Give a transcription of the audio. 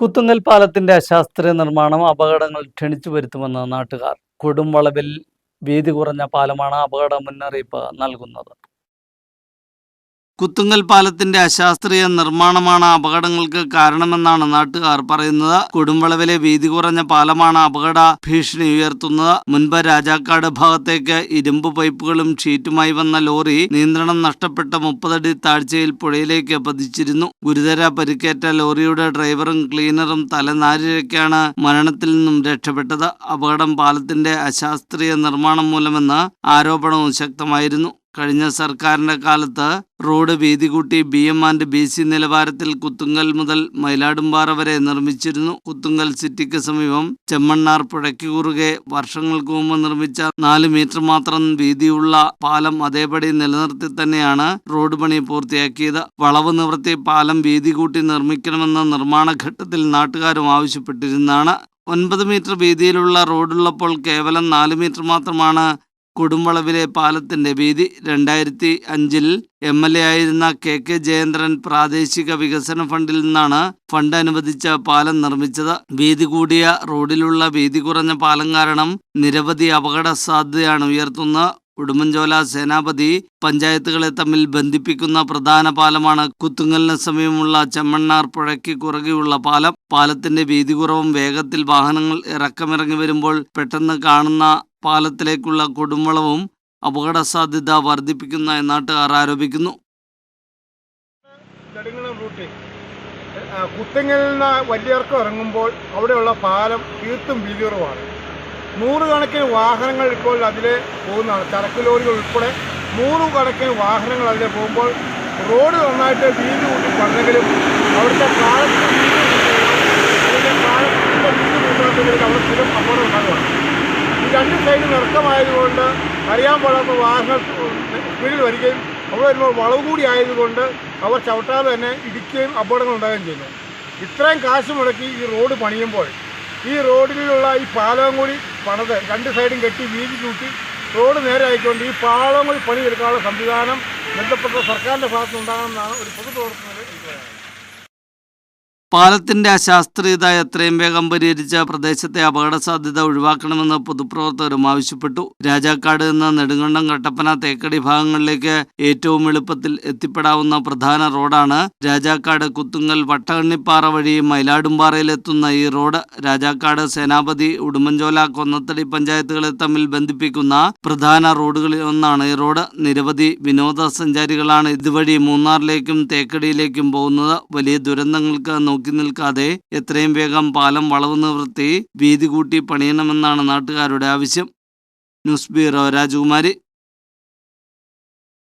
കുത്തുങ്ങൽ പാലത്തിന്റെ അശാസ്ത്രീയ നിർമ്മാണം അപകടങ്ങൾ ക്ഷണിച്ചു വരുത്തുമെന്ന് നാട്ടുകാർ കൊടുംവളവിൽ വീതി കുറഞ്ഞ പാലമാണ് അപകട മുന്നറിയിപ്പ് നൽകുന്നത് കുത്തുങ്ങൽ പാലത്തിന്റെ അശാസ്ത്രീയ നിർമ്മാണമാണ് അപകടങ്ങൾക്ക് കാരണമെന്നാണ് നാട്ടുകാർ പറയുന്നത്. കൊടുംവളവിലെ വീതി കുറഞ്ഞ പാലമാണ് അപകട ഭീഷണി ഉയർത്തുന്നത്. മുൻപ് രാജാക്കാട് ഭാഗത്തേക്ക് ഇരുമ്പ് പൈപ്പുകളും ഷീറ്റുമായി വന്ന ലോറി നിയന്ത്രണം നഷ്ടപ്പെട്ട മുപ്പതടി താഴ്ചയിൽ പുഴയിലേക്ക് പതിച്ചിരുന്നു. ഗുരുതര പരിക്കേറ്റ ലോറിയുടെ ഡ്രൈവറും ക്ലീനറും തലനാരിഴയ്ക്കാണ് മരണത്തിൽ നിന്നും രക്ഷപ്പെട്ടത്. അപകടം പാലത്തിന്റെ അശാസ്ത്രീയ നിർമ്മാണം മൂലമെന്ന് ആരോപണവും ശക്തമായിരുന്നു. കഴിഞ്ഞ സർക്കാരിന്റെ കാലത്ത് റോഡ് വീതി കൂട്ടി B M and B C നിലവാരത്തിൽ കുത്തുങ്കൽ മുതൽ മയിലാടുംപാറ വരെ നിർമ്മിച്ചിരുന്നു. കുത്തുങ്കൽ സിറ്റിക്ക് സമീപം ചെമ്മണ്ണാർ പുഴയ്ക്ക് കുറുകെ വർഷങ്ങൾക്ക് മുമ്പ് നിർമ്മിച്ച നാല് മീറ്റർ മാത്രം വീതിയുള്ള പാലം അതേപടി നിലനിർത്തി തന്നെയാണ് റോഡ് പണി പൂർത്തിയാക്കിയത്. വളവ് നിവർത്തി പാലം വീതി കൂട്ടി നിർമ്മിക്കണമെന്ന നിർമ്മാണ ഘട്ടത്തിൽ നാട്ടുകാരും ആവശ്യപ്പെട്ടിരുന്നാണ് ഒൻപത് മീറ്റർ വീതിയിലുള്ള റോഡുള്ളപ്പോൾ കേവലം നാല് മീറ്റർ മാത്രമാണ് കൊടുംവളവിലെ പാലത്തിന്റെ വീതി രണ്ടായിരത്തി അഞ്ചിൽ എം എൽ എ ആയിരുന്ന കെ കെ ജയേന്ദ്രൻ പ്രാദേശിക വികസന ഫണ്ടിൽ നിന്നാണ് ഫണ്ട് അനുവദിച്ച പാലം നിർമ്മിച്ചത്. വീതി കൂടിയ റോഡിലുള്ള വീതി കുറഞ്ഞ പാലം കാരണം നിരവധി അപകട സാധ്യതയാണ് ഉയർത്തുന്നത് ഉടുമ്പൻചോല സേനാപതി പഞ്ചായത്തുകളെ തമ്മിൽ ബന്ധിപ്പിക്കുന്ന പ്രധാന പാലമാണ് കുത്തുങ്ങലിന് സമീപമുള്ള ചെമ്മണ്ണാർ പുഴയ്ക്ക് കുറുകെയുള്ള പാലം. പാലത്തിന്റെ വീതി കുറവും വേഗത്തിൽ വാഹനങ്ങൾ ഇറക്കമിറങ്ങി വരുമ്പോൾ പെട്ടെന്ന് കാണുന്ന പാലത്തിലേക്കുള്ള കൊടുമ്പളവും അപകട സാധ്യത വർദ്ധിപ്പിക്കുന്ന നാട്ടുകാർ ആരോപിക്കുന്നു. കുത്തങ്ങലിൽ നിന്ന് വലിയർക്കം ഇറങ്ങുമ്പോൾ അവിടെയുള്ള പാലം തീർത്തും വീതിയുറവാണ് നൂറുകണക്കിന് വാഹനങ്ങൾ ഇപ്പോൾ അതിലെ പോകുന്നതാണ്. ചരക്ക് ലോറികൾ ഉൾപ്പെടെ നൂറുകണക്കിന് വാഹനങ്ങൾ അതിലെ പോകുമ്പോൾ റോഡ് നന്നായിട്ട് വീതി കൂട്ടി പറഞ്ഞെങ്കിലും അവിടുത്തെ കാലത്ത് അതിന്റെ പാലത്തിന്റെ വീതി കൂട്ടാത്തതിൽ അവിടെ സ്ഥിരം അപകടം ഉണ്ടാകുകയാണ് ഈ രണ്ട് സൈഡും നിറക്കമായതുകൊണ്ട് അറിയാൻ പാടാത്ത വാഹനങ്ങൾ സ്പീഡിൽ വരികയും അവിടെ വരുമ്പോൾ വളവ് കൂടി ആയതുകൊണ്ട് അവർ ചവിട്ടാതെ തന്നെ ഇടിക്കുകയും അപകടങ്ങൾ ഉണ്ടാകുകയും ചെയ്യുന്നു. ഇത്രയും കാശ് മുടക്കി ഈ റോഡ് പണിയുമ്പോൾ ഈ റോഡിലുള്ള ഈ പാലവും കൂടി പണിത് രണ്ട് സൈഡും കെട്ടി വീതി കൂട്ടി റോഡ് നേരെ ആയിക്കൊണ്ട് ഈ പാളങ്ങൾ പണിയെടുക്കാനുള്ള സംവിധാനം ബന്ധപ്പെട്ട സർക്കാരിന്റെ ഭാഗത്തുനിന്നുണ്ടാകണമെന്നാണ് ഒരു പൊതുപ്രവർത്തനം എനിക്ക് പറയാനുള്ളത് പാലത്തിന്റെ അശാസ്ത്രീയത എത്രയും വേഗം പരിഹരിച്ച പ്രദേശത്തെ അപകട സാധ്യത ഒഴിവാക്കണമെന്ന് പൊതുപ്രവർത്തകരും ആവശ്യപ്പെട്ടു. രാജാക്കാട് നിന്ന് നെടുങ്കണ്ടം കട്ടപ്പന തേക്കടി ഭാഗങ്ങളിലേക്ക് ഏറ്റവും എളുപ്പത്തിൽ എത്തിപ്പെടാവുന്ന പ്രധാന റോഡാണ് രാജാക്കാട് കുത്തുങ്ങൽ വട്ടകണ്ണിപ്പാറ വഴി മയിലാടുംപാറയിലെത്തുന്ന ഈ റോഡ്. രാജാക്കാട് സേനാപതി ഉടുമ്പൻചോല കൊന്നത്തടി പഞ്ചായത്തുകളെ തമ്മിൽ ബന്ധിപ്പിക്കുന്ന പ്രധാന റോഡുകളിൽ ഒന്നാണ് ഈ റോഡ്. നിരവധി വിനോദസഞ്ചാരികളാണ് ഇതുവഴി മൂന്നാറിലേക്കും തേക്കടിയിലേക്കും പോകുന്നത്. വലിയ ദുരന്തങ്ങൾക്ക് നോക്കി നിൽക്കാതെ എത്രയും വേഗം പാലം വളവ് നിവൃത്തി വീതി കൂട്ടി പണിയണമെന്നാണ് നാട്ടുകാരുടെ ആവശ്യം. ന്യൂസ് ബ്യൂറോ രാജകുമാരി.